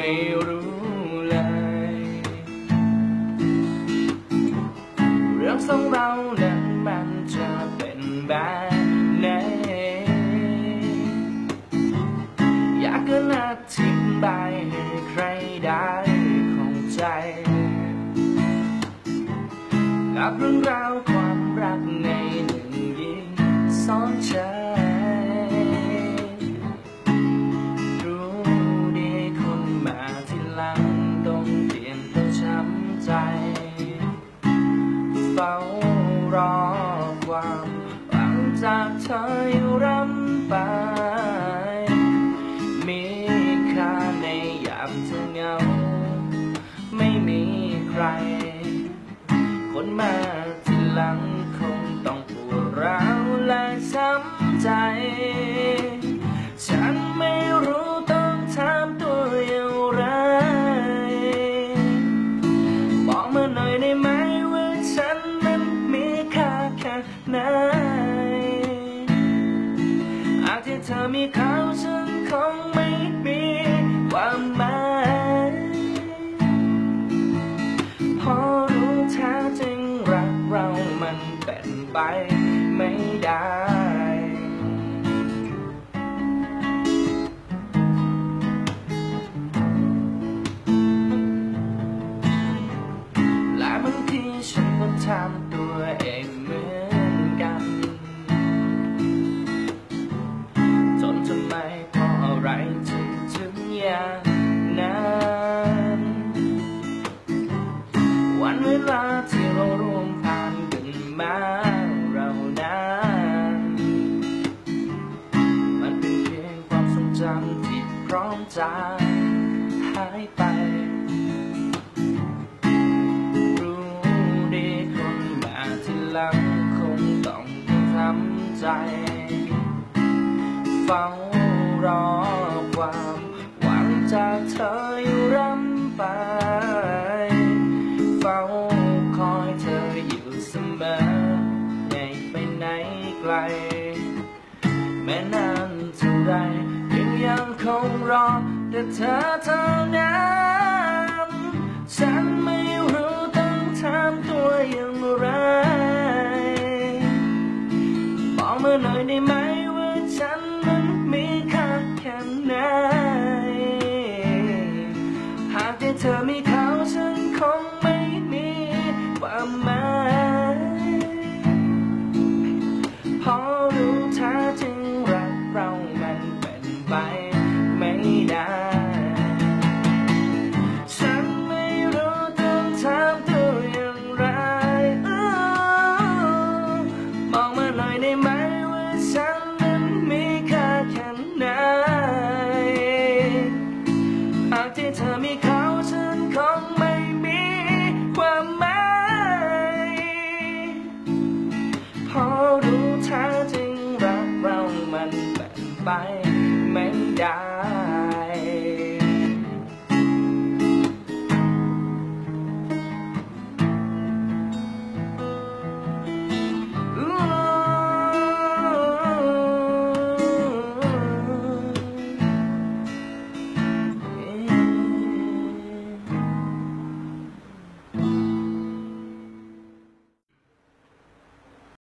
ไม่รู้เลยเรื่องของเรานั้นมันจะเป็นแบบไหนอยากกินอธิบายให้ใครได้ข้าใจกับเรื่องราวความรักในหนึ่งยิงซ้อนใจ รอความหวังจากเธออยู่รำไป มีค่าในยามเธอเหงา ไม่มีใคร คนมาทีหลังคงต้อง ไหน อาจที่เธอมีเขาฉันคงไม่มีความหมายพอรู้แท้จริงรักเรามันเป็นไป วันเวลาที่เราร่วมผ่านกันมาเรานานมันเป็นเพียงความทรงจำที่พร้อมจางหายไป รู้ดีคนมาที่หลังคงต้องทำใจเฝ้ารอ แต่ รู้